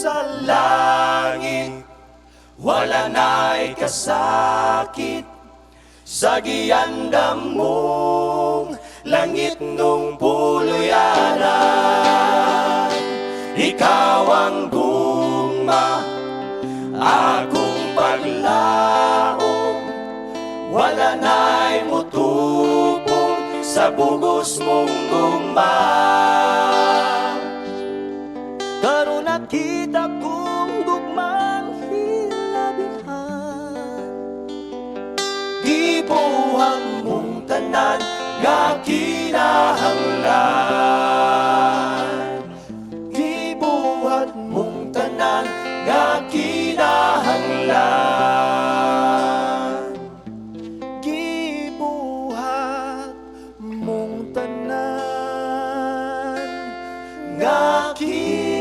sa langit Wala na'y kasakit. Sa giyandam mong langit nung puluyanan Ikaw ang guma akong paglaom Wala na'y mutupong sa bugos mong guma Karon nakita kong gugmang hilabihan. Gibuhat mong tanan nga kinahanglan. Gibuhat mong tanan nga kinahanglan. Gibuhat mong tanan nga kinahanglan